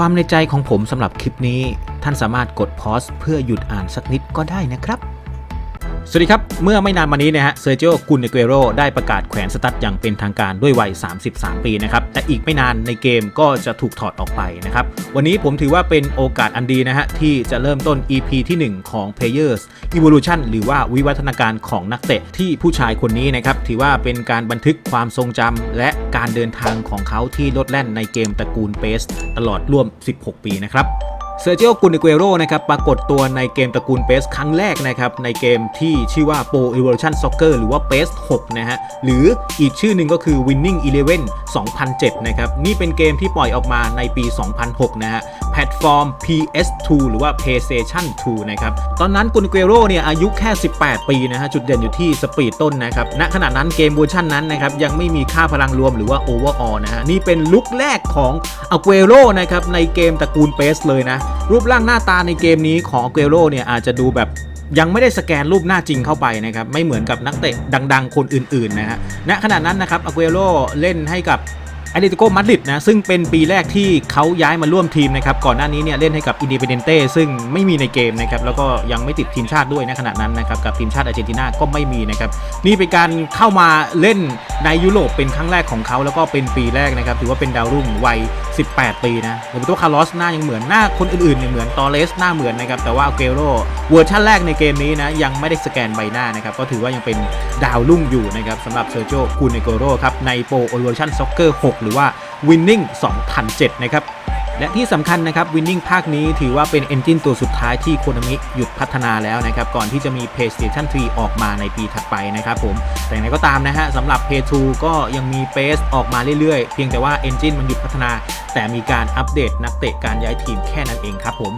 ความในใจของผมสำหรับคลิปนี้ ท่านสามารถกดพอสเพื่อหยุดอ่านสักนิดก็ได้นะครับ สวัสดีครับ เมื่อไม่นานมานี้นะฮะเซอร์เจโอกุนเกโรได้ประกาศแขวนสตั๊ดอย่างเป็นทางการด้วยวัย 33 ปีนะครับ แต่อีกไม่นานในเกมก็จะถูกถอดออกไปนะครับ วันนี้ผมถือว่าเป็นโอกาสอันดีนะฮะ ที่จะเริ่มต้น EP ที่ 1 ของ Players Evolution หรือว่าวิวัฒนาการของนักเตะที่ผู้ชายคนนี้นะครับ ถือว่าเป็นการบันทึกความทรงจำและการเดินทางของเขาที่ลดแล่นในเกมตระกูลเปสตลอดร่วม 16 ปีนะครับ เซอร์เจ o โกุนเกโรนะครับปรากฏตัวในเกมตระกูลเปสครั้งแรกนะครับในเกมที่ชื่อว่า Pro Evolution Soccer หรือว่าเปส6นะฮะหรืออีกชื่อหนึ่งก็คือ Winning Eleven 2007 นะครับนี่เป็นเกมที่ปล่อยออกมาในปี 2006 นะฮะ พลตฟอร์ม PS2 หรือว่า PlayStation 2 นะครับ ตอนนั้นกุนเกโรเนี่ยอายุแค่ 18 ปีนะฮะ จุดเด่นอยู่ที่สปีดต้นนะครับ ณ ขณะนั้นเกมเวอร์ชันนั้นนะครับ ยังไม่มีค่าพลังรวมหรือว่า Overall นะฮะ นี่เป็นลุคแรกของอเ e โรนะครับ ในเกมตระกูล PES เลยนะ รูปร่างหน้าตาในเกมนี้ของอเ e โรเนี่ยอาจจะดูแบบยังไม่ได้สแกนรูปหน้าจริงเข้าไปนะครับ ไม่เหมือนกับนักเตะดัง ๆ คนอื่น ๆ นะฮะ ณ ขณะนั้นนะครับอเ e โรเล่นให้กับ อตเลติโกมาดริดนะซึ่งเป็นปีแรกที่เขาย้ายมาร่วมทีมนะครับก่อนหน้านี้เนี่ยเล่นให้กับอินดี p เดนเต้ซึ่งไม่มีในเกมนะครับแล้วก็ยังไม่ติดทีมชาติด้วยในขณะนั้นนะครับกับทีมชาติอาร์เจนตินาก็ไม่มีนะครับนี่เป็นการเข้ามาเล่นในยุโรปเป็นครั้งแรกของเขาแล้วก็เป็นปีแรกนะครับถือว่าเป็นดาวรุ่งวัย 18 ปีนะโรเบโตคาร์ลอสหน้ายังเหมือนหน้าคนอื่นๆเนี่ยเหมือนตอเลสหน้าเหมือนนะครับแต่ว่าเกโรเวอร์ชันแรกในเกมนี้นะยังไม่ได้สแกนใบหน้านะครับก็ถือว่ายังเป็นดาวรุ่งอยู่นะครับสำหรับเซอร์โจคูนเนโกโรครับในโปรโอเวอร์ชันซ็อกเกอร์6หรือว่า Winning 2007 นะครับ และที่สำคัญนะครับ Winning ภาคนี้ถือว่าเป็นเอนจินตัวสุดท้ายที่โคนามิหยุดพัฒนาแล้วนะครับ ก่อนที่จะมี PlayStation 3 ออกมาในปีถัดไปนะครับผม แต่อย่างไรก็ตามนะฮะสำหรับ Play 2ก็ยังมี PES ออกมาเรื่อยๆ เพียงแต่ว่า Engine มันหยุดพัฒนา แต่มีการอัปเดตนักเตะการย้ายทีมแค่นั้นเองครับผม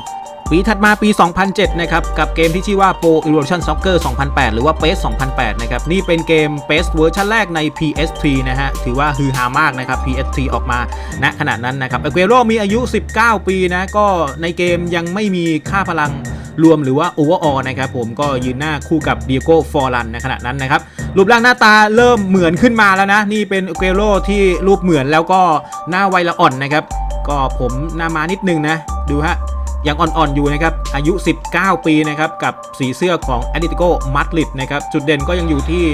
ปีถัดมาปี 2007 นะครับ กับเกมที่ชื่อว่า Pro Evolution Soccer 2008 หรือว่า PES 2008 นะครับ นี่เป็นเกม PES เวอร์ชันแรกใน PS3 นะฮะ ถือว่าฮือฮามากนะครับ PS3 ออกมาณขณะนั้นนะครับเอเกโรมีอายุ 19 ปีนะ ก็ในเกมยังไม่มีค่าพลังรวมหรือว่า Overall นะครับผมก็ยืนหน้าคู่กับเดียโก้ฟอร์ลันในขณะนั้นนะครับ รูปร่างหน้าตาเริ่มเหมือนขึ้นมาแล้วนะ นี่เป็นอเกโรที่รูปเหมือนแล้วก็หน้าไวละอ่อนนะครับ ก็ผมหน้ามานิดนึงนะ ดูฮะ ยังอ่อนๆอยู่นะครับ อายุ 19 ปีนะครับกับสีเสื้อของ a t l e t i c o Madrid นะครับจุดเด่นก็ยังอยู่ที่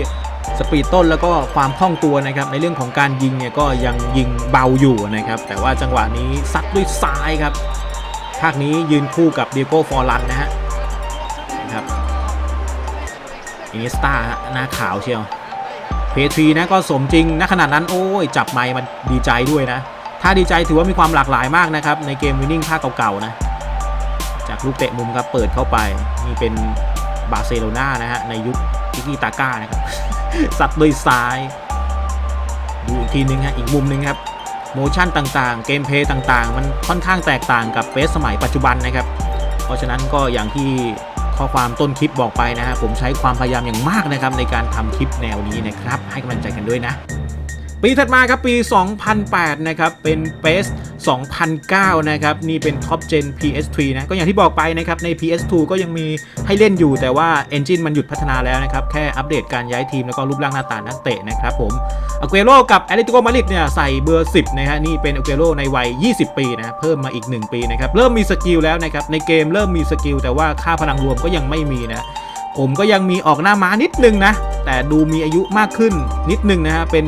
สปีดต้นแล้วก็ความคล่องตัวนะครับในเรื่องของการยิงเนี่ยก็ยังยิงเบาอยู่นะครับแต่ว่าจังหวะนี้ซัดด้วยซ้ายครับภาคนี้ยืนคู่กับเดียโก้ฟอร์ลันนะฮะนะครับอินิสตาหน้าขาวเชียวเพทรีนะก็สมจริงนะขนาดนั้นโอ้ยจับไมค์มันดีใจด้วยนะ ถ้าดีใจถือว่ามีความหลากหลายมากนะครับในเกมวินนิ่งภาคเก่าๆนะ จากลูกเตะมุมครับเปิดเข้าไปนี่เป็นบาร์เซโลนานะฮะในยุคทิกิตาก้านะครับสัตว์ด้วยซ้าย ดูอีกทีนึงฮะอีกมุมหนึงครับโมชั่นต่างๆ เกมเพลย์ต่างๆ มันค่อนข้างแตกต่างกับเฟสสมัยปัจจุบันนะครับ เพราะฉะนั้นก็อย่างที่ข้อความต้นคลิปบอกไปนะฮะผมใช้ความพยายามอย่างมากนะครับในการทำคลิปแนวนี้นะครับ ให้กำลังใจกันด้วยนะ ปีถัดมาครับปี 2008 นะครับ เป็น PES 2009 นะครับ นี่เป็น Top Gen PS3 นะ ก็อย่างที่บอกไปนะครับ ใน PS2 ก็ยังมีให้เล่นอยู่ แต่ว่า Engine มันหยุดพัฒนาแล้วนะครับ แค่อัปเดตการย้ายทีม แล้วก็รูปร่างหน้าตานักเตะนะครับผมอเกโรกับ a t l e t i c o Madrid เนี่ยใส่เบอร์ 10 นะฮะ นี่เป็นอเกโรในวัย 20 ปีนะ เพิ่มมาอีก 1 ปีนะครับ เริ่มมีสกิลแล้วนะครับ ในเกมเริ่มมีสกิล แต่ว่าค่าพลังรวมก็ยังไม่มีนะผมก็ยังมีออกหน้าม้านิดนึงนะ แต่ดูมีอายุมากขึ้นนิดนึงนะฮะ เป็น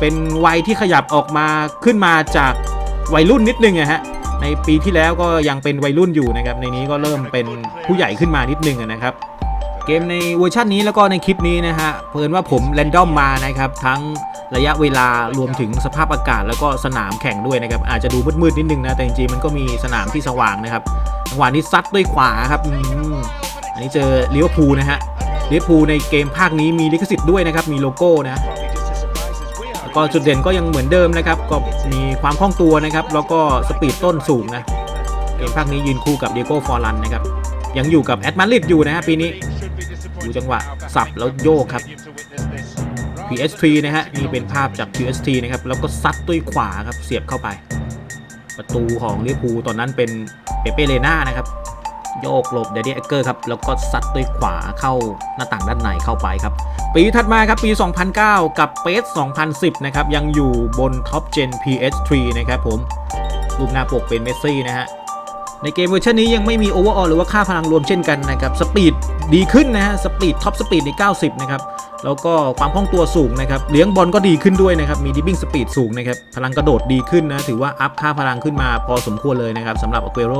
เป็นวัยที่ขยับออกมาขึ้นมาจากวัยรุ่นนิดนึงอะฮะในปีที่แล้วก็ยังเป็นวัยรุ่นอยู่นะครับ ในนี้ก็เริ่มเป็นผู้ใหญ่ขึ้นมานิดนึงนะครับ เกมในเวอร์ชันนี้แล้วก็ในคลิปนี้นะฮะเพิ่นว่าผมแรนดอมมานะครับ ทั้งระยะเวลารวมถึงสภาพอากาศแล้วก็สนามแข่งด้วยนะครับ อาจจะดูมืดๆนิดนึงนะ แต่จริงๆมันก็มีสนามที่สว่างนะครับจังหวะนี้ซัดด้วยขวาครับอันนี้เจอลิเวอร์พูลนะฮะลิเวอร์พูลในเกมภาคนี้มีลิขสิทธิ์ด้วยนะครับมีโลโก้นะ ก็จุดเด่นก็ยังเหมือนเดิมนะครับ ก็มีความคล่องตัวนะครับ แล้วก็สปีดต้นสูงนะ เกมภาคนี้ยืนคู่กับเดโก้ฟอร์ลันนะครับ ยังอยู่กับแอดมาริดอยู่นะฮะปีนี้ ดูจังหวะสับแล้วโยกครับ PS3 นะฮะ นี่เป็นภาพจาก PS3 นะครับ แล้วก็ซัดด้วยขวาครับ เสียบเข้าไป ประตูของลิเวอร์พูลตอนนั้นเป็นเปเป้เลน่านะครับ โยกหลบเดดดี้แอคเกอร์ครับ แล้วก็ซัดด้วยขวาเข้าหน้าต่างด้านในเข้าไปครับ ปีถัดมาครับ ปี 2009 กับเ e ส2010 นะครับ ยังอยู่บนท็อปเจน PS3 นะครับผม รูปหน้าปกเป็นเมสซี่นะฮะ ในเกมเวอร์ชันนี้ยังไม่มีโอเวอร์ออลหรือว่าค่าพลังรวมเช่นกันนะครับ สปีดดีขึ้นนะฮะ สปีดท็อปสปีดใน 90 นะครับ แล้วก็ความคล่องตัวสูงนะครับเลี้ยงบอลก็ดีขึ้นด้วยนะครับมีดิบบิ้งสปีดสูงนะครับพลังกระโดดดีขึ้นนะถือว่าอัพค่าพลังขึ้นมาพอสมควรเลยนะครับสำหรับอเ e โร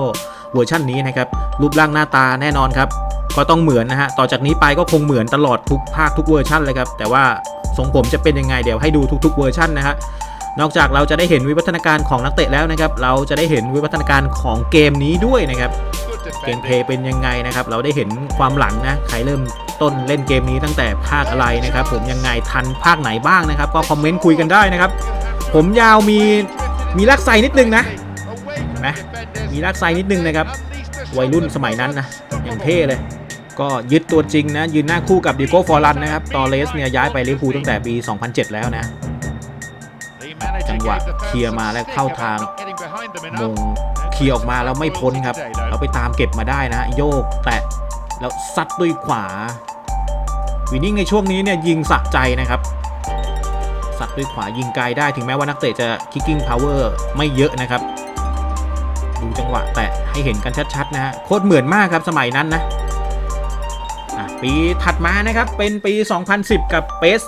เวอร์ชันนี้นะครับรูปร่างหน้าตาแน่นอนครับก็ต้องเหมือนนะฮะต่อจากนี้ไปก็คงเหมือนตลอดทุกภาคทุกเวอร์ชันเลยครับแต่ว่าทรงผมจะเป็นยังไงเดี๋ยวให้ดูทุกๆเวอร์ชันนะฮะนอกจากเราจะได้เห็นวิวัฒนาการของนักเตะแล้วนะครับ เราจะได้เห็นวิวัฒนาการของเกมนี้ด้วยนะครับ เกมเพย์เป็นยังไงนะครับ เราได้เห็นความหลังนะ ใครเริ่ม ต้นเล่นเกมนี้ตั้งแต่ภาคอะไรนะครับ ผมยังไงทันภาคไหนบ้างนะครับ ก็คอมเมนต์คุยกันได้นะครับ ผมยาวมีมีลักไซนิดนึงนะนะมีลักไซนิดนึงนะครับวัยรุ่นสมัยนั้นนะอย่างเท่เลย ก็ยึดตัวจริงนะ ยืนหน้าคู่กับดิโก้ฟอร์ลันนะครับตอเลสเนี่ยย้ายไปลิเวอร์พูลตั้งแต่ปี 2007 แล้วนะจังหวะเคลียร์มาแล้วเข้าทางมงเคลียร์ออกมาแล้วไม่พ้นครับ เราไปตามเก็บมาได้นะ โยกแตะ แล้วซัดด้วยขวาวินนิ่งในช่วงนี้เนี่ยยิงสะใจนะครับซัดด้วยขวายิงไกลได้ถึงแม้ว่านักเตะจะ kicking power ไม่เยอะนะครับ ดูจังหวะแตะให้เห็นกันชัดๆนะฮะโคตรเหมือนมากครับสมัยนั้นนะปีถัดมานะครับเป็นปี 2010 กับ PES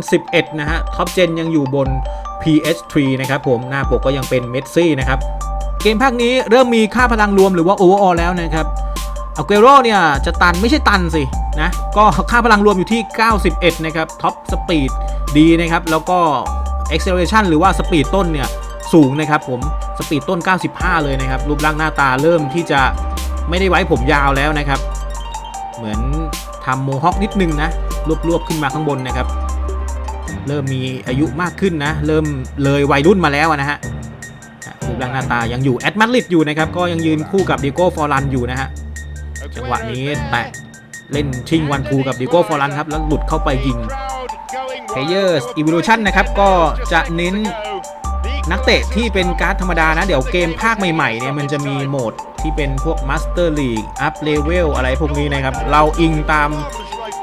2011 นะฮะท็อปเจนยังอยู่บน PS3 นะครับผมหน้าปกก็ยังเป็นเมสซี่นะครับ เกมภาคนี้เริ่มมีค่าพลังรวมหรือว่า overall แล้วนะครับ อ g เกโรเนี่ยจะตันไม่ใช่ตันสินะก็ค่าพลังรวมอยู่ที่ 91 นะครับท็อปสปีดดีนะครับ แล้วก็ acceleration หรือว่าสปีดต้นเนี่ยสูงนะครับผมสปีดต้น 95 เลยนะครับ รูปร่างหน้าตาเริ่มที่จะไม่ได้ไว้ผมยาวแล้วนะครับ เหมือนทำโมฮอคนิดนึงนะรวบๆขึ้นมาข้างบนนะครับ เริ่มมีอายุมากขึ้นนะ เริ่มเลยวัยรุ่นมาแล้วนะฮะรูปร่างหน้าตายังอยู่แอดมาริดอยู่นะครับ ก็ยังยืนคู่กับดิโก้ฟอร์ลันอยู่นะฮะ จังหวะนี้แตะเล่นชิงวันทูกับดิโก้ฟอรันครับแล้วหลุดเข้าไปยิง Players Evolution นะครับก็จะเน้นนักเตะที่เป็นการ์ดธรรมดานะ เดี๋ยวเกมภาคใหม่ๆเนี่ยมันจะมีโหมดที่เป็นพวก Master League Up Level อะไรพวกนี้นะครับ เราอิงตาม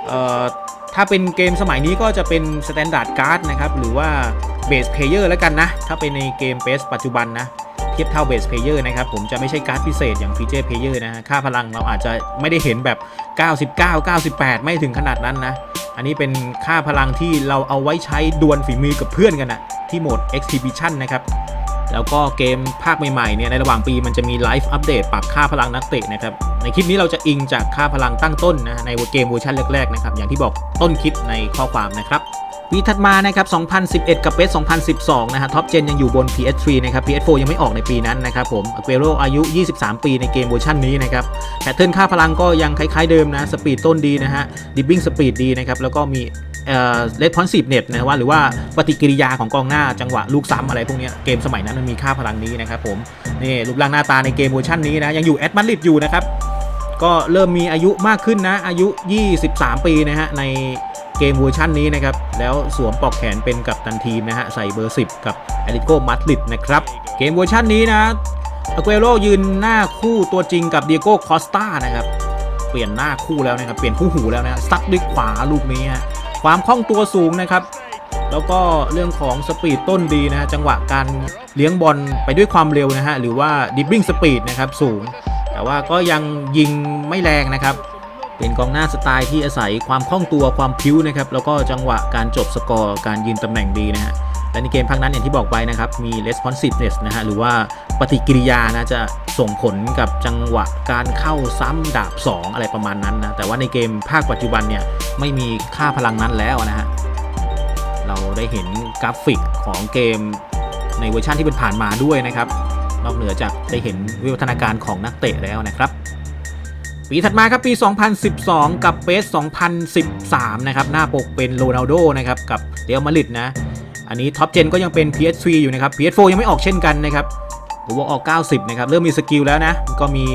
เอ่อถ้าเป็นเกมสมัยนี้ก็จะเป็น Standard Card นะครับ หรือว่า Base Player แล้วกันนะ ถ้าเป็นในเกม PES ปัจจุบันนะ เทียบเท่า Base Player นะครับ ผมจะไม่ใช่การ์ดพิเศษอย่าง Feature Player นะฮะค่าพลังเราอาจจะไม่ได้เห็นแบบ 99 98 ไม่ถึงขนาดนั้นนะ อันนี้เป็นค่าพลังที่เราเอาไว้ใช้ดวลฝีมือกับเพื่อนกันนะที่โหมด Exhibition นะครับแล้วก็เกมภาคใหม่ๆเนี่ยในระหว่างปีมันจะมีไลฟ์อัปเดตปรับค่าพลังนักเตะนะครับในคลิปนี้เราจะอิงจากค่าพลังตั้งต้นนะในเกมเวอร์ชันแรกๆนะครับอย่างที่บอกต้นคลิปในข้อความนะครับ ปีถัดมานะครับ 2011 กับ PES 2012 นะฮะท็อปเจนยังอยู่บน PS3 นะครับ PS4 ยังไม่ออกในปีนั้นนะครับผมอเ e โรอายุ 23 ปีในเกมเวอร์ชันนี้นะครับแพทเทิร์นค่าพลังก็ยังคล้ายๆเดิมนะ สปีดต้นดีนะฮะ ดิบบิ้งสปีดดีนะครับ แล้วก็มีเอ่อ responsive net นะว่าหรือว่าปฏิกิริยาของกองหน้าจังหวะลูกซ้ำอะไรพวกนี้เกมสมัยนั้นมันมีค่าพลังนี้นะครับผมนี่รูปร่างหน้าตาในเกมเวอร์ชันนี้นะยังอยู่แอดมาริดอยู่นะครับก็เริ่มมีอายุมากขึ้นนะอายุ 23 ปีนะฮะใน เกมเวอร์ชันนี้นะครับ แล้วสวมปลอกแขนเป็นกับตันทีมนะฮะ ใส่เบอร์ 10 กับแอริโกมัดลิดนะครับ เกมเวอร์ชันนี้นะอ q เ e โรยืนหน้าคู่ตัวจริงกับเดียโก้คอสตานะครับ เปลี่ยนหน้าคู่แล้วนะครับ เปลี่ยนคู่หูแล้วนะซัดด้วยขวาลูกนี้ฮะความคล่องตัวสูงนะครับ แล้วก็เรื่องของสปีดต้นดีนะฮะจังหวะการเลี้ยงบอลไปด้วยความเร็วนะฮะหรือว่าดิบบิ้งสปีดนะครับสูง แต่ว่าก็ยังยิงไม่แรงนะครับ เป็นกองหน้าสไตล์ที่อาศัยความคล่องตัวความพิ้วนะครับแล้วก็จังหวะการจบสกอร์การยืนตำแหน่งดีนะฮะและในเกมภาคนั้นอย่างที่บอกไปนะครับมี responsiveness นะฮะหรือว่าปฏิกิริยานะจะส่งผลกับจังหวะการเข้าซ้ำดาบ 2 อะไรประมาณนั้นนะแต่ว่าในเกมภาคปัจจุบันเนี่ยไม่มีค่าพลังนั้นแล้วนะฮะเราได้เห็นกราฟิกของเกมในเวอร์ชันที่เป็นผ่านมาด้วยนะครับนอกเหนือจากได้เห็นวิวัฒนาการของนักเตะแล้วนะครับ ปีถัดมาครับปี 2012 กับเ e ส2013 นะครับ หน้าปกเป็นโรนัลโดนะครับ กับเรอัลมาดริดนะ อันนี้ท็อปเจนก็ยังเป็น PS3 อยู่นะครับ PS4 ยังไม่ออกเช่นกันนะครับหรือว่าออก 90 นะครับ เริ่มมีสกิลแล้วนะ ก็มี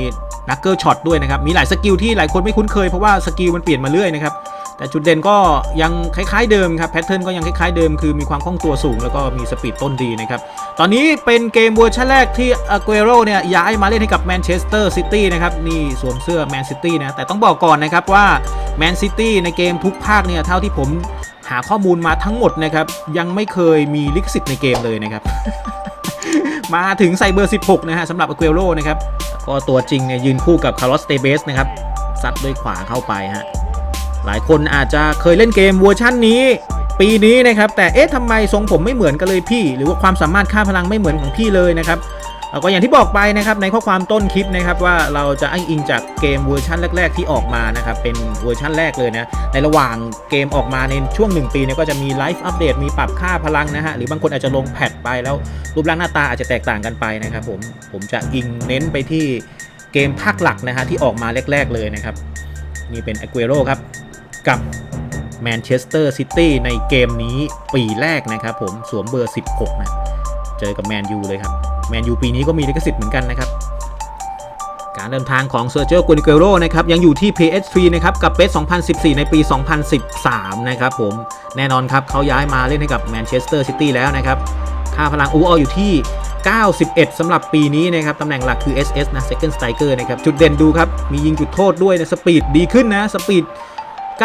นักเกิลช็อตด้วยนะครับ มีหลายสกิลที่หลายคนไม่คุ้นเคยเพราะว่าสกิลมันเปลี่ยนมาเรื่อยนะครับ แต่จุดเด่นก็ยังคล้ายๆเดิมครับแพทเทิร์นก็ยังคล้ายๆเดิมคือมีความคล่องตัวสูงแล้วก็มีสปีดต้นดีนะครับ ตอนนี้เป็นเกมเวอร์ชันแรกที่อ q เ e โรเนี่ยย้ายมาเล่นให้กับแมนเชสเตอร์ซิตี้นะครับนี่สวมเสื้อแมนซิตี้นะแต่ต้องบอกก่อนนะครับว่าแมนซิตี้ในเกมทุกภาคเนี่ยเท่าที่ผมหาข้อมูลมาทั้งหมดนะครับยังไม่เคยมีลิขสิทธิ์ในเกมเลยนะครับมาถึงใส่เบอร์ 16 นะฮะสำหรับอ q เ e โรนะครับก็ตัวจริงเนี่ยยืนคู่กับคาร์ลอสเตเบสนะครับซัดด้วยขวาเข้าไปฮะ หลายคนอาจจะเคยเล่นเกมเวอร์ชั่นนี้ ปีนี้นะครับแต่เอ๊ะทำไมทรงผมไม่เหมือนกันเลยพี่ หรือว่าความสามารถค่าพลังไม่เหมือนของพี่เลยนะครับก็อย่างที่บอกไปนะครับในข้อความต้นคลิปนะครับว่าเราจะอ้างอิงจากเกมเวอร์ชันแรก ๆ ที่ออกมานะครับเป็นเวอร์ชันแรกเลยนะในระหว่างเกมออกมาในช่วง 1 ปีเนี่ยก็จะมีไลฟ์อัปเดตมีปรับค่าพลังนะฮะหรือบางคนอาจจะลงแพทไปแล้วรูปร่างหน้าตาอาจจะแตกต่างกันไปนะครับผมผมจะอิงเน้นไปที่เกมภาคหลักนะฮะที่ออกมาแรก ๆ เลยนะครับนี่เป็นอ q เ e โรครับ กับแมนเชสเตอร์ซิตี้ในเกมนี้ปีแรกนะครับผมสวมเบอร์ 16 นะ เจอกับแมนยูเลยครับ แมนยูปีนี้ก็มีลิขสิทธิ์เหมือนกันนะครับ การเดินทางของเซอร์เจอร์กุนเกโรนะครับ ยังอยู่ที่ PS3 นะครับ กับเปส2014 ในปี 2013 นะครับผมแน่นอนครับเขาย้ายมาเล่นให้กับแมนเชสเตอร์ซิตี้แล้วนะครับ ค่าพลังอูอออยู่ที่ 91 สำหรับปีนี้นะครับ ตำแหน่งหลักคือ SS นะ Second Striker นะครับ จุดเด่นดูครับ มียิงจุดโทษด้วยนะ สปีดดีขึ้นนะ สปีด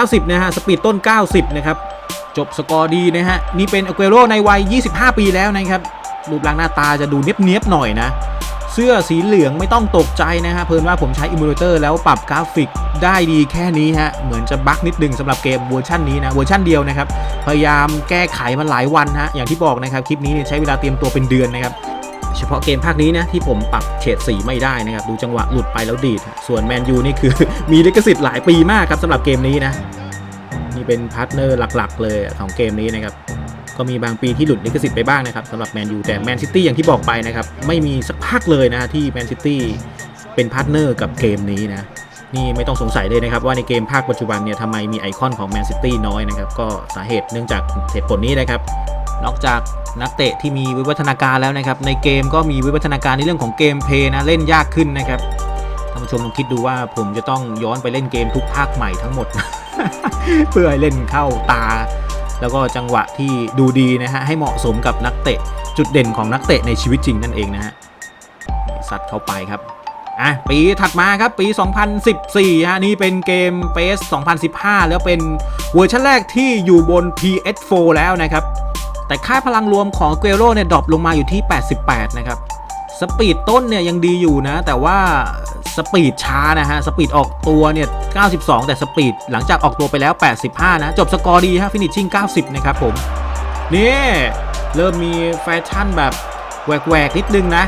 90 นะฮะ สปีดต้น 90 นะครับ จบสกอร์ดีนะฮะ นี่เป็นอเ e โรในวัย 25 ปีแล้วนะครับ รูปร่างหน้าตาจะดูเนียบๆหน่อยนะ เสื้อสีเหลืองไม่ต้องตกใจนะฮะ เพิ่นว่าผมใช้อิมูเลเตอร์แล้วปรับกราฟิกได้ดีแค่นี้ฮะ เหมือนจะบั๊กนิดนึงสำหรับเกมเวอร์ชันนี้นะ เวอร์ชันเดียวนะครับ พยายามแก้ไขมันหลายวันฮะ อย่างที่บอกนะครับ คลิปนี้เนี่ยใช้เวลาเตรียมตัวเป็นเดือนนะครับ เฉพาะเกมภาคนี้นะที่ผมปรับเฉดสีไม่ได้นะครับดูจังหวะหลุดไปแล้วดีด ส่วนแมนยูนี่คือ มีลิขสิทธิ์หลายปีมากครับสำหรับเกมนี้นะ นี่เป็นพาร์ทเนอร์หลักๆ เลยของเกมนี้นะครับก็มีบางปีที่หลุดลิขสิทธิ์ไปบ้างนะครับสำหรับแมนยูแต่แมนซิตี้อย่างที่บอกไปนะครับไม่มีสักภาคเลยนะที่แมนซิตี้เป็นพาร์ทเนอร์กับเกมนี้นะนี่ไม่ต้องสงสัยเลยนะครับว่าในเกมภาคปัจจุบันเนี่ยทำไมมีไอคอนของแมนซิตี้น้อยนะครับก็สาเหตุเนื่องจากเหตุผลนี้นะครับนอกจาก นักเตะที่มีวิวัฒนาการแล้วนะครับ ในเกมก็มีวิวัฒนาการในเรื่องของเกมเพย์นะเล่นยากขึ้นนะครับท่านผู้ชมลองคิดดูว่าผมจะต้องย้อนไปเล่นเกมทุกภาคใหม่ทั้งหมด เพื่อให้เล่นเข้าตา แล้วก็จังหวะที่ดูดีนะฮะให้เหมาะสมกับนักเตะ จุดเด่นของนักเตะในชีวิตจริงนั่นเองนะฮะซัดเข้าไปครับอะปีถัดมาครับปี 2014ฮะนี่เป็นเกม PS 2015 แล้วเป็นเวอร์ชันแรกที่อยู่บน PS4 แล้วนะครับ แต่ค่าพลังรวมของเกโรเนี่ยดรอปลงมาอยู่ที่ 88 นะครับ สปีดต้นเนี่ยยังดีอยู่นะ แต่ว่าสปีดช้านะฮะ สปีดออกตัวเนี่ย 92 แต่สปีดหลังจากออกตัวไปแล้ว 85 นะ จบสกอร์ดีฮะฟินิชชิ่ง 90 นะครับผม นี่ เริ่มมีแฟชั่นแบบแหวกๆนิดนึงนะ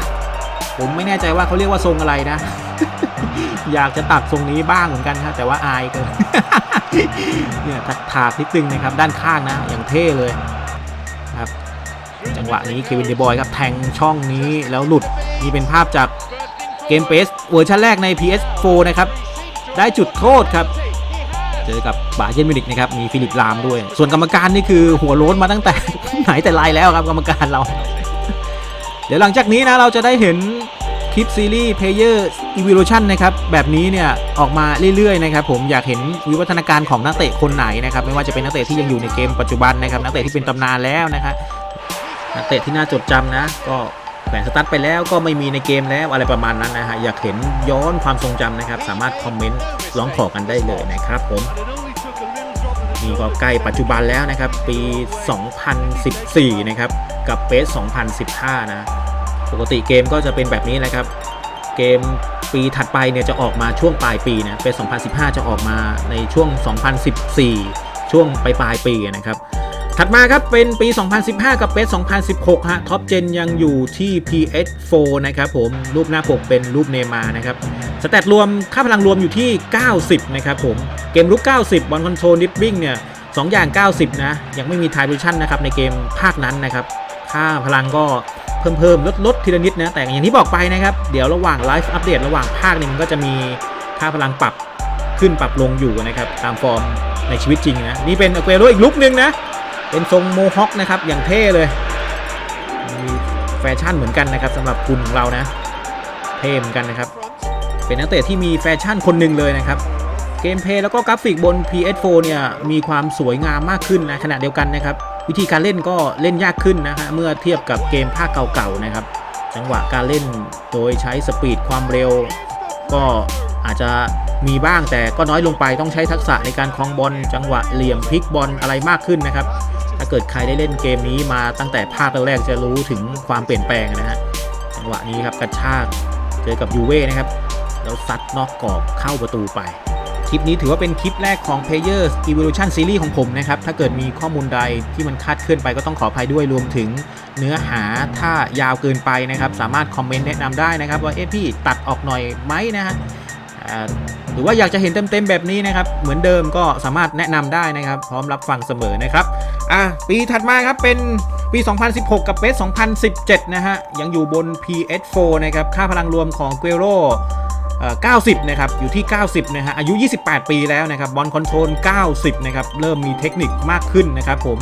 ผมไม่แน่ใจว่าเขาเรียกว่าทรงอะไรนะ อยากจะตัดทรงนี้บ้างเหมือนกันฮะแต่ว่าอายเกินเนี่ยถักถากนิดนึงนะครับ ด้านข้างนะ อย่างเท่เลย จังหวะนี้เควินเดบอยครับแทงช่องนี้แล้วหลุดนี่เป็นภาพจากเกมเปสเวอร์ชันแรกใน PS4 นะครับ ได้จุดโทษครับ เจอกับบาเยนมิวนิกนะครับ มีฟิลิปลามด้วย ส่วนกรรมการนี่คือหัวโล้นมาตั้งแต่ไหนแต่ไรแล้วครับกรรมการเรา เดี๋ยวหลังจากนี้นะเราจะได้เห็นคลิปซีรีส์ Player Evolution นะครับ แบบนี้เนี่ย ออกมาเรื่อยๆนะครับผมอยากเห็นวิวัฒนาการของนักเตะคนไหนนะครับ ไม่ว่าจะเป็นนักเตะที่ยังอยู่ในเกมปัจจุบันนะครับ นักเตะที่เป็นตำนานแล้วนะครับ นักเตะที่น่าจดจำนะ ก็แขวนสตาร์ทไปแล้วก็ไม่มีในเกมแล้วอะไรประมาณนั้นนะฮะอยากเห็นย้อนความทรงจำนะครับ สามารถคอมเมนต์ร้องขอกันได้เลยนะครับผมนี่ก็ใกล้ปัจจุบันแล้วนะครับ ปี 2014 นะครับ กับเปส2015 นะ ปกติเกมก็จะเป็นแบบนี้แหละครับ เกมปีถัดไปเนี่ยจะออกมาช่วงปลายปีนะเปส2015 จะออกมาในช่วง 2014 ช่วงปลายปลายปีนะครับ ถัดมาครับเป็นปี 2015 กับเปส2016 ฮะท็อปเจนยังอยู่ที่ PS4 นะครับผมรูปหน้าปกเป็นรูปเนมานะครับสแตทรวมค่าพลังรวมอยู่ที่ 90 นะครับผม เกมลุก 90 บอลคอนโทรลนิดวิ่งเนี่ย2อย่าง 90 นะ ยังไม่มีไทบูชันนะครับในเกมภาคนั้นนะครับ ค่าพลังก็เพิ่มเพิ่มลดลดทีละนิดนะแต่อย่างที่บอกไปนะครับ เดี๋ยวระหว่างไลฟ์อัปเดตระหว่างภาคนี่มันก็จะมีค่าพลังปรับขึ้นปรับลงอยู่นะครับตามฟอร์มในชีวิตจริงนะนี่เป็นอเกโรอีกลุกนึงนะ เป็นทรงโมฮอคนะครับอย่างเท่เลยมีแฟชั่นเหมือนกันนะครับสำหรับคุณของเรานะ เท่เหมือนกันนะครับ เป็นนักเตะที่มีแฟชั่นคนหนึ่งเลยนะครับเกมเพลย์แล้วก็กราฟิกบน PS4 เนี่ยมีความสวยงามมากขึ้นนะขณะเดียวกันนะครับวิธีการเล่นก็เล่นยากขึ้นนะฮะเมื่อเทียบกับเกมภาคเก่าๆนะครับ จังหวะการเล่นโดยใช้สปีดความเร็ว ก็อาจจะมีบ้างแต่ก็น้อยลงไปต้องใช้ทักษะในการคลองบอลจังหวะเหลี่ยมพลิกบอลอะไรมากขึ้นนะครับ ถ้าเกิดใครได้เล่นเกมนี้มาตั้งแต่ภาคแรกจะรู้ถึงความเปลี่ยนแปลงนะฮะจังหวะนี้ครับกระชากเจอกับยูเว่นะครับแล้วซัดนอกกรอบเข้าประตูไป ลิปนี้ถือว่าเป็นคลิปแรกของ Players Evolution Series ของผมนะครับ ถ้าเกิดมีข้อมูลใดที่มันคาดเคลื่อนไปก็ต้องขออภัยด้วยรวมถึงเนื้อหาถ้ายาวเกินไปนะครับ สามารถคอมเมนต์แนะนำได้นะครับ ว่าเอ๊ะพี่ตัดออกหน่อยไหมนะฮะหรือว่าอยากจะเห็นเต็มๆแบบนี้นะครับ เหมือนเดิมก็สามารถแนะนำได้นะครับ พร้อมรับฟังเสมอนะครับอะปีถัดมาครับเป็นปี 2016 กับเบส2017 นะฮะ ยังอยู่บน PS4 นะครับ ค่าพลังรวมของเกโร 90 นะครับ อยู่ที่ 90 นะฮะ อายุ 28 ปีแล้วนะครับ บอลคอนโทรล 90 นะครับ เริ่มมีเทคนิคมากขึ้นนะครับผม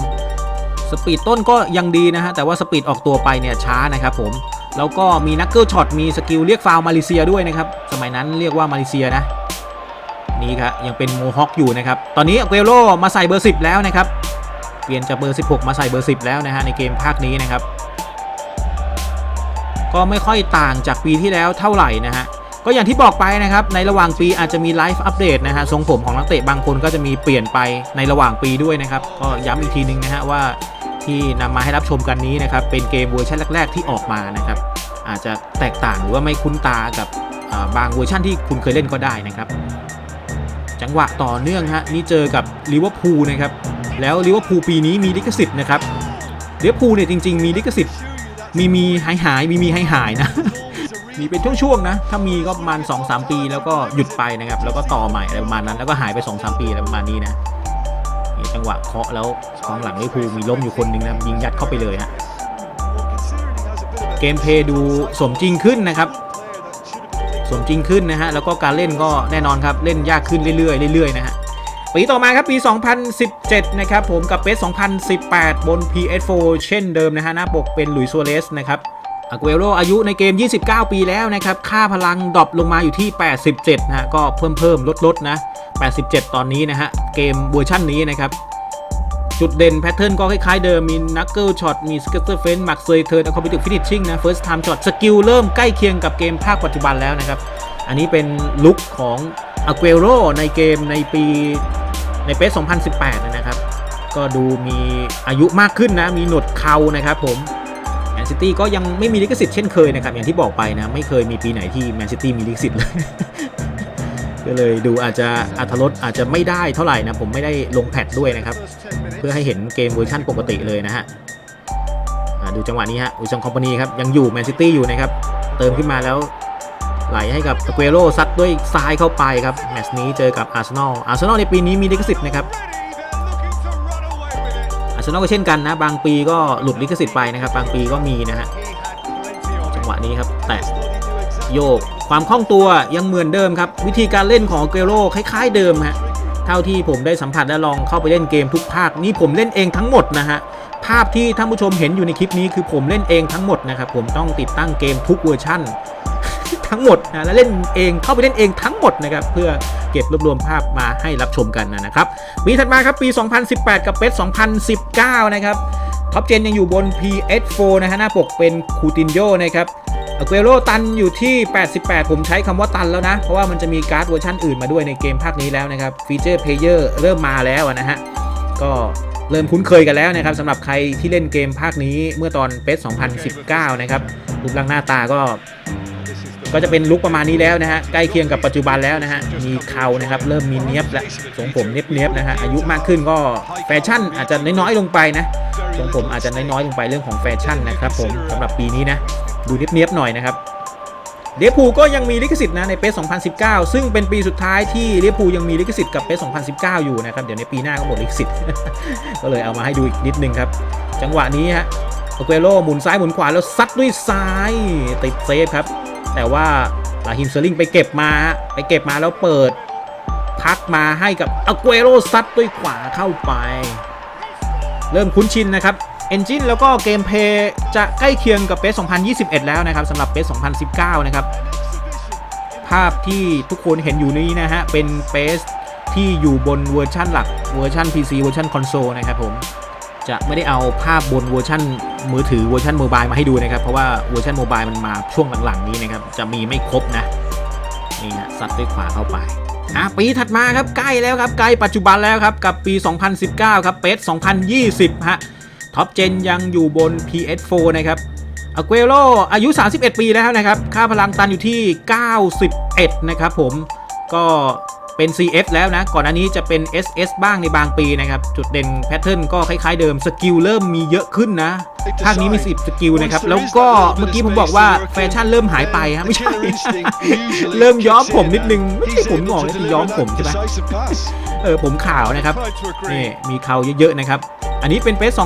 สปีดต้นก็ยังดีนะฮะ แต่ว่าสปีดออกตัวไปเนี่ยช้านะครับผม แล้วก็มีนักเกิลช็อต มีสกิลเรียกฟาวมาเลเซียด้วยนะครับ สมัยนั้นเรียกว่ามาเลเซียนะ นี่ครับยังเป็นโมฮอคอยู่นะครับ ตอนนี้เกโรมาใส่เบอร์ 10 แล้วนะครับ เปลี่ยนจากเบอร์ 16 มาใส่เบอร์ 10 แล้วนะฮะในเกมภาคนี้นะครับ ก็ไม่ค่อยต่างจากปีที่แล้วเท่าไหร่นะฮะ ก็อย่างที่บอกไปนะครับในระหว่างปีอาจจะมีไลฟ์อัปเดตนะฮะทรงผมของนักเตะบางคนก็จะมีเปลี่ยนไปในระหว่างปีด้วยนะครับก็ย้ำอีกทีนึงนะฮะว่าที่นำมาให้รับชมกันนี้นะครับเป็นเกมเวอร์ชันแรก ๆ ที่ออกมานะครับอาจจะแตกต่างหรือว่าไม่คุ้นตากับบางเวอร์ชันที่คุณเคยเล่นก็ได้นะครับ จังหวะต่อเนื่องฮะนี่เจอกับลิเวอร์พูลนะครับแล้วลิเวอร์พูลปีนี้มีลิขสิทธิ์นะครับลิเวอร์พูลเนี่ยจริง ๆ มีลิขสิทธิ์มีมีหายหายมีมีหายหายนะ มีเป็นช่วงๆนะ ถ้ามีก็ประมาณ2-3ปี แล้วก็หยุดไปนะครับ แล้วก็ต่อใหม่อะไรประมาณนั้น แล้วก็หายไป2-3ปีอะไรประมาณนี้นะนี่จังหวะเคาะแล้วกองหลังลิเวอร์พูลมีล้มอยู่คนหนึ่งนะครับยิงยัดเข้าไปเลยฮะเกมเพย์ดูสมจริงขึ้นนะครับ สมจริงขึ้นนะฮะแล้วก็การเล่นก็แน่นอนครับเล่นยากขึ้นเรื่อยๆเรื่อยๆนะฮะปีต่อมาครับปี 2017 นะครับผมกับเปส2018 บน PS4 เช่นเดิมนะฮะหน้าปกเป็นหลุยส์ซัวเรสนะครับ อากุเอโรอายุในเกม 29 ปีแล้วนะครับ ค่าพลังดรอปลงมาอยู่ที่ 87 นะฮะ ก็เพิ่มเพิ่มลดลดนะ 87 ตอนนี้นะฮะ เกมเวอร์ชั่นนี้นะครับ จุดเด่นแพทเทิร์นก็คล้ายๆเดิม มีนักเกิลช็อต มีสเกตเตอร์เฟนมักเซยเทิร์นคอมพิวเตอร์ฟินิชชิ่งนะเฟิร์สไทม์ช็อต สกิลเริ่มใกล้เคียงกับเกมภาคปัจจุบันแล้วนะครับ อันนี้เป็นลุคของอากุเอโรในเกมในปีในเปส2018 นะครับ ก็ดูมีอายุมากขึ้นนะ มีหนวดเขานะครับผม นซิตี้ก็ยังไม่มีลิขสิทธิ์เช่นเคยนะครับอย่างที่บอกไปนะไม่เคยมีปีไหนที่แมนซิตี้มีลิขสิทธิ์เลยก็เลยดูอาจจะอัธรสอาจจะไม่ได้เท่าไหร่นะผมไม่ได้ลงแพทด้วยนะครับ เพื่อให้เห็นเกมเวอร์ชั่นปกติเลยนะฮะดูจังหวะนี้ฮะอุซังคอมพานีครับยังอยู่แมนซิตี้อยู่นะครับ เติมขึ้นมาแล้วไหลให้กับอ g เ u โรซัดด้วยซ้ายเข้าไปครับแมตช์นี้เจอกับอาร์เซนอลอาร์เซนอลในปีนี้มีลิขสิทธิ์นะครับ ร์เซนอลก็เช่นกันนะ บางปีก็หลุดลิขสิทธิ์ไปนะครับ บางปีก็มีนะฮะจังหวะนี้ครับ แตะโยก ความคล่องตัวยังเหมือนเดิมครับ วิธีการเล่นของเกโรคล้าย ๆ เดิมฮะเท่าที่ผมได้สัมผัสและลองเข้าไปเล่นเกมทุกภาคนี่ผมเล่นเองทั้งหมดนะฮะภาพที่ท่านผู้ชมเห็นอยู่ในคลิปนี้คือผมเล่นเองทั้งหมดนะครับผมต้องติดตั้งเกมทุกเวอร์ชั่นทั้งหมดนะและเล่นเองเข้าไปเล่นเองทั้งหมดนะครับเพื่อ เก็บรวบรวมภาพมาให้รับชมกันนะครับปีถัดมาครับปี 2018 กับเปส2019 นะครับท็อปเจนยังอยู่บน PS4 นะฮะหน้าปกเป็นคูตินโยนะครับอ g เ u โรตันอยู่ที่ 88 ผมใช้คำว่าตันแล้วนะ เพราะว่ามันจะมีการ์ดเวอร์ชันอื่นมาด้วยในเกมภาคนี้แล้วนะครับฟีเจอร์เพลเยอร์เริ่มมาแล้วนะฮะ ก็เริ่มคุ้นเคยกันแล้วนะครับสำหรับใครที่เล่นเกมภาคนี้เมื่อตอนเปส2019 นะครับรูปร่างหน้าตาก็ ก็จะเป็นลุคประมาณนี้แล้วนะฮะใกล้เคียงกับปัจจุบันแล้วนะฮะมีเขานะครับเริ่มมีเนี้ยบและทรงผมเนี้ยบๆนะฮะอายุมากขึ้นก็แฟชั่นอาจจะน้อยๆลงไปนะทรงผมอาจจะน้อยๆลงไปเรื่องของแฟชั่นนะครับผมสำหรับปีนี้นะดูเนี้ยบๆหน่อยนะครับเลียพูก็ยังมีลิขสิทธิ์นะในเปส2019 ซึ่งเป็นปีสุดท้ายที่เลียพูยังมีลิขสิทธิ์กับเปส2019 อยู่นะครับ เดี๋ยวในปีหน้าก็หมดลิขสิทธิ์ ก็เลยเอามาให้ดูอีกนิดนึงครับ จังหวะนี้ฮะโอเกโรหมุนซ้ายหมุนขวาแล้วซัดด้วยซ้ายติดเซฟครับ แต่ว่าลาฮิมเซอร์ลิงไปเก็บมาฮะไปเก็บมาแล้วเปิด พักมาให้กับอากเอโรซัดด้วยขวาเข้าไป เริ่มคุ้นชินนะครับเอนจินแล้วก็เกมเพย์จะใกล้เคียงกับเปส2021 แล้วนะครับสำหรับเปส2019 นะครับ ภาพที่ทุกคนเห็นอยู่นี้นะฮะ เป็นเปสที่อยู่บนเวอร์ชันหลักเวอร์ชัน PC เวอร์ชันคอนโซลนะครับผม จะไม่ได้เอาภาพบนเวอร์ชันมือถือเวอร์ชันโมบายมาให้ดูนะครับ เพราะว่าเวอร์ชันโมบายมันมาช่วงหลังๆนี้นะครับ จะมีไม่ครบนะ นี่ฮะซัดด้วยขวาเข้าไปอะปีถัดมาครับใกล้แล้วครับใกล้ปัจจุบันแล้วครับ กับปี 2019 ครับเปส2020 ฮะท็อปเจนยังอยู่บน PS4 นะครับอเกโรอายุ 31 ปีแล้วนะครับ ค่าพลังตันอยู่ที่ 91 นะครับผมก็ เป็น CF แล้วนะ ก่อนอันนี้จะเป็น SS บ้างในบางปีนะครับ จุดเด่นแพทเทิร์นก็คล้ายๆเดิม สกิลเริ่มมีเยอะขึ้นนะ ภาคนี้มี 10 สกิลนะครับ แล้วก็เมื่อกี้ผมบอกว่าแฟชั่นเริ่มหายไปฮะไม่ใช่ เริ่มย้อมผมนิดนึง ไม่ใช่ผมงอกนะคือย้อมผมใช่ไหมเออผมขาวนะครับนี่มีเขาเยอะๆนะครับอันนี้เป็นเปส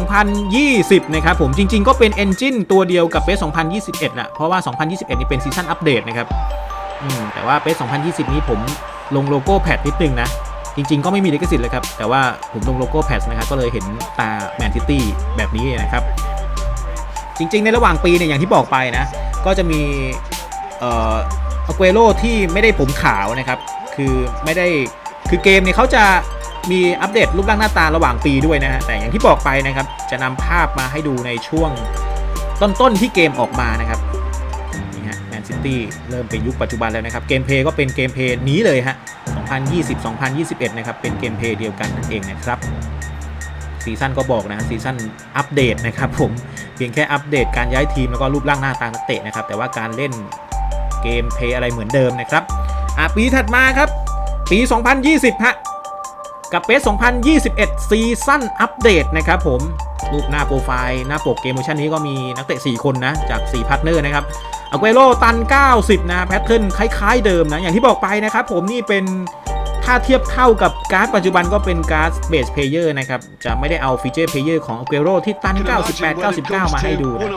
2020 นะครับผมจริง ๆ ก็เป็น Engine ตัวเดียวกับเปส2021แหละเพราะว่า 2021 นี่เป็นซีซั่นอัปเดตนะครับอืมแต่ว่าเปส2020 นี้ผม ลงโลโก้แพดนิดนึงนะ จริง ๆ ก็ไม่มีลิขสิทธิ์เลยครับ แต่ว่าผมลงโลโก้แพดนะครับก็เลยเห็นตาแมนซิตี้แบบนี้นะครับ จริง ๆ ในระหว่างปีเนี่ยอย่างที่บอกไปนะ ก็จะมีเอ่ออเกโรที่ไม่ได้ผมขาวนะครับ คือไม่ได้คือเกมเนี่ยเขาจะมีอัปเดตรูปร่างหน้าตาระหว่างปีด้วยนะฮะแต่อย่างที่บอกไปนะครับ จะนำภาพมาให้ดูในช่วงต้นๆที่เกมออกมานะครับ เริ่มเป็นยุคปัจจุบันแล้วนะครับ เกมเพย์ก็เป็นเกมเพย์นี้เลยฮะ 2020-2021 นะครับ เป็นเกมเพย์เดียวกันนั่นเองนะครับซีซั่นก็บอกนะซีซั่นอัปเดตนะครับผมเพียงแค่อัปเดตการย้ายทีมแล้วก็รูปร่างหน้าตานักเตะนะครับ แต่ว่าการเล่นเกมเพย์อะไรเหมือนเดิมนะครับอะปีถัดมาครับ ปี 2020ฮะกับเปส2021 ซีซั่นอัปเดตนะครับผมรูปหน้าโปรไฟล์ หน้าปกเกมเวอร์ชันนี้ก็มีนักเตะ 4 คนนะ จาก 4 พาร์ทเนอร์นะครับ อ g เ e โ o ตัน 90 นะแพทเทิร์นคล้ายๆเดิมนะ อย่างที่บอกไปนะครับผมนี่เป็นถ้าเทียบเท่ากับการ์ดปัจจุบันก็เป็นการ์ดเบสเพลเยอร์นะครับ จะไม่ได้เอาฟีเจอร์เพลเยอร์ของอ g เ e โ o ที่ตัน 98 99 มาให้ดูนะ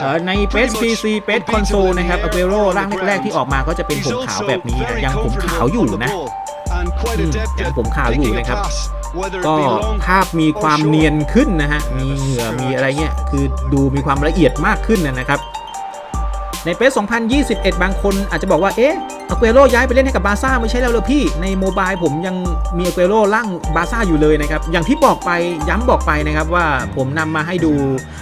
เอ่อในเ s PC เ s Console นะครับอ g เ e โ o ร่างแรกๆที่ออกมาก็จะเป็นผมขาวแบบนี้นะยังผมขาวอยู่นะอืมยังผมขาวอยู่นะครับก็ภาพมีความเนียนขึ้นนะฮะมีเหงื่อมีอะไรเงี้ยคือดูมีความละเอียดมากขึ้นนะนะครับ ในเปส2021 บางคนอาจจะบอกว่า เอ๊ะอ g เ e โ o ย้ายไปเล่นให้กับบาซ่าไม่ใช่แล้วเลยพี่ ในโมบายผมยังมีอ g เ e โ o ร่างบาซ่าอยู่เลยนะครับ อย่างที่บอกไปย้ำบอกไปนะครับว่าผมนำมาให้ดู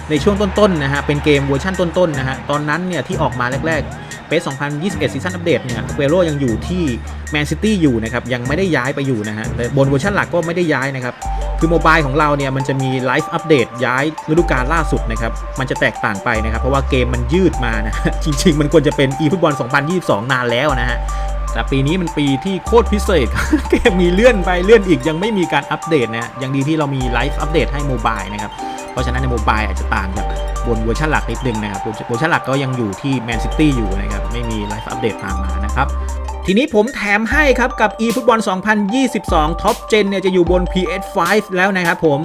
ในช่วงต้นๆนะฮะ เป็นเกมเวอร์ชั่นต้นๆนะฮะ ตอนนั้นเนี่ยที่ออกมาแรกๆเปส2021 ซีซั่นอัปเดตเนี่ยอ g เ e โ o ยังอยู่ที่แมนซิตี้อยู่นะครับ ยังไม่ได้ย้ายไปอยู่นะฮะ แต่บนเวอร์ชันหลักก็ไม่ได้ย้ายนะครับ คือโมบายของเราเนี่ยมันจะมีไลฟ์อัปเดตย้ายฤดูกาลล่าสุดนะครับ มันจะแตกต่างไปนะครับ เพราะว่าเกมมันยืดมานะ จริง ๆ มันควรจะเป็น e ฟุตบอล2022 นานแล้วนะฮะ แต่ปีนี้มันปีที่โคตรพิเศษ เกมมีเลื่อนไปเลื่อนอีกยังไม่มีการอัปเดตนะยังดีที่เรามีไลฟ์อัปเดตให้โมบายนะครับ เพราะฉะนั้นในโมบายอาจจะต่างจากบนเวอร์ชันหลักนิดนึงนะครับเวอร์ชันหลักก็ยังอยู่ที่แมนซิตี้อยู่นะครับไม่มีไลฟ์อัปเดตตามมานะครับ ทีนี้ผมแถมให้ครับกับ eFootball 2022 Top Gen เนี่ยจะอยู่บน PS5 แล้วนะครับผม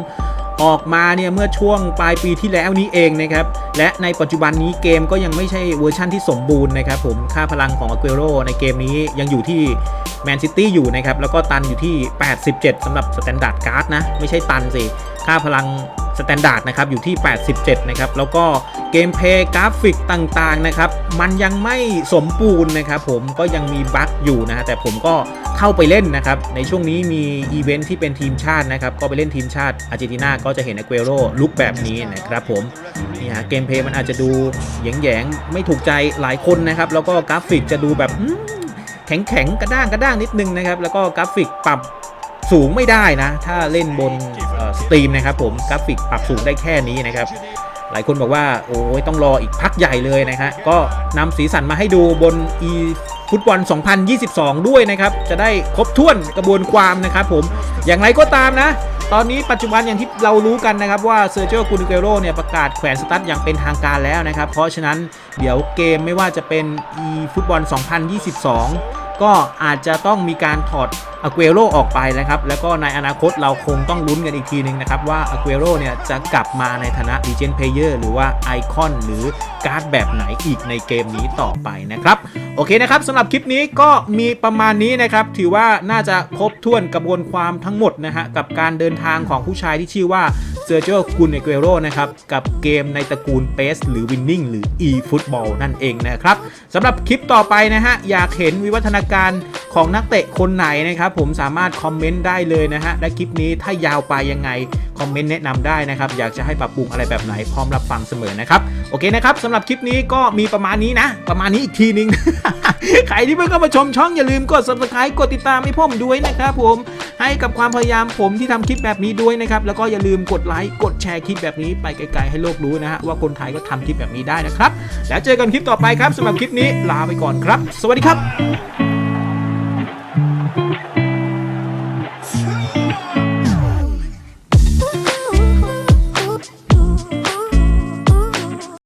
ออกมาเนี่ยเมื่อช่วงปลายปีที่แล้วนี้เองนะครับ และในปัจจุบันนี้เกมก็ยังไม่ใช่เวอร์ชั่นที่สมบูรณ์นะครับผมค่าพลังของ Aguero ในเกมนี้ยังอยู่ที่แมนซิตี้อยู่นะครับ แล้วก็ตันอยู่ที่ 87สำหรับสแตนดาร์ดการ์ดนะ ไม่ใช่ตันสิ ค่าพลัง สแตนดาร์ดนะครับอยู่ที่ 87 นะครับ แล้วก็เกมเพย์กราฟิกต่างๆนะครับ มันยังไม่สมบูรณ์นะครับผมก็ยังมีบั๊กอยู่นะฮะแต่ผมก็เข้าไปเล่นนะครับ ในช่วงนี้มีอีเวนท์ที่เป็นทีมชาตินะครับ ก็ไปเล่นทีมชาติอาร์เจนตินาก็จะเห็นอเ e โรลุกแบบนี้นะครับผมนี่ฮะเกมเพย์มันอาจจะดูแยงๆ ไม่ถูกใจหลายคนนะครับ แล้วก็กราฟิกจะดูแบบแข็งๆกระด้างกระด้างนิดนึงนะครับแล้วก็กราฟิกปรับ สูงไม่ได้นะ ถ้าเล่นบนสตรีมนะครับผมกราฟิกปรับสูงได้แค่นี้นะครับ หลายคนบอกว่าโอ้ยต้องรออีกพักใหญ่เลยนะฮะก็นำสีสันมาให้ดูบน e ฟุตบอล 2022 ด้วยนะครับ จะได้ครบถ้วนกระบวนความนะครับผมอย่างไรก็ตามนะ ตอนนี้ปัจจุบันอย่างที่เรารู้กันนะครับ ว่าเซอร์เจ o กุนเกโรเนี่ยประกาศแขวนสตั๊ดอย่างเป็นทางการแล้วนะครับ เพราะฉะนั้นเดี๋ยวเกมไม่ว่าจะเป็น e ฟุตบอล 2022 ก็อาจจะต้องมีการถอด อ g เ e โรออกไปนะครับ แล้วก็ในอนาคตเราคงต้องลุ้นกันอีกทีนึงนะครับ ว่าอ g เ e โรเนี่ยจะกลับมาในฐานะ Legend Player หรือว่าไอคอนหรือการ์ดแบบไหนอีกในเกมนี้ต่อไปนะครับ โอเคนะครับสำหรับคลิปนี้ก็มีประมาณนี้นะครับ ถือว่าน่าจะครบถ้วนกระบวนความทั้งหมดนะฮะกับการเดินทางของผู้ชายที่ชื่อว่าเซอร์เจ o กุนเอเกโรนะครับกับเกมในตระกูล PES หรือ Winning หรือ eFootball นั่นเองนะครับสำหรับคลิปต่อไปนะฮะอยากเห็นวิวัฒนาการของนักเตะคนไหนนะครับผมสามารถคอมเมนต์ได้เลยนะฮะและคลิปนี้ถ้ายาวไปยังไงคอมเมนต์แนะนำได้นะครับ อยากจะให้ปรับปรุงอะไรแบบไหนพร้อมรับฟังเสมอนะครับ โอเคนะครับสำหรับคลิปนี้ก็มีประมาณนี้นะ ประมาณนี้อีกทีนึง ใครที่เพิ่งเข้ามาชมช่องอย่าลืมกด subscribe กดติดตามให้ผมด้วยนะครับผมให้กับความพยายามผมที่ทำคลิปแบบนี้ด้วยนะครับ แล้วก็อย่าลืมกดไลค์กดแชร์คลิปแบบนี้ไปไกลๆให้โลกรู้นะฮะว่าคนไทยก็ทำคลิปแบบนี้ได้นะครับ แล้วเจอกันคลิปต่อไปครับสำหรับคลิปนี้ลาไปก่อนครับ สวัสดีครับ